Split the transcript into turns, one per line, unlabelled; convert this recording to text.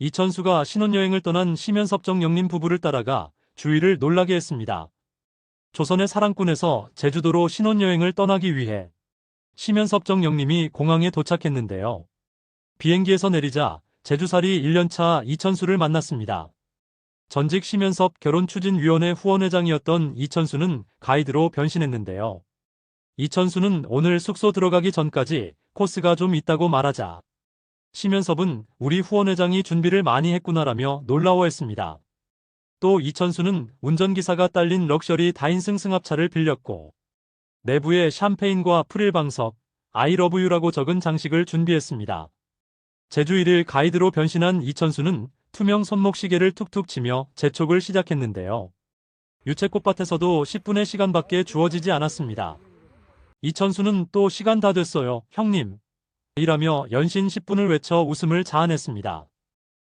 이천수가 신혼여행을 떠난 심연섭정 영림 부부를 따라가 주위를 놀라게 했습니다. 조선의 사랑꾼에서 제주도로 신혼여행을 떠나기 위해 심연섭정 영림이 공항에 도착했는데요. 비행기에서 내리자 제주살이 1년차 이천수를 만났습니다. 전직 심연섭 결혼추진위원회 후원회장이었던 이천수는 가이드로 변신했는데요. 이천수는 오늘 숙소 들어가기 전까지 코스가 좀 있다고 말하자 심연섭은 우리 후원회장이 준비를 많이 했구나라며 놀라워했습니다. 또 이천수는 운전기사가 딸린 럭셔리 다인승 승합차를 빌렸고 내부에 샴페인과 프릴 방석, 아이러브유라고 적은 장식을 준비했습니다. 제주 1일 가이드로 변신한 이천수는 투명 손목시계를 툭툭 치며 재촉을 시작했는데요. 유채꽃밭에서도 10분의 시간밖에 주어지지 않았습니다. 이천수는 또 시간 다 됐어요, 형님. 이라며 연신 10분을 외쳐 웃음을 자아냈습니다.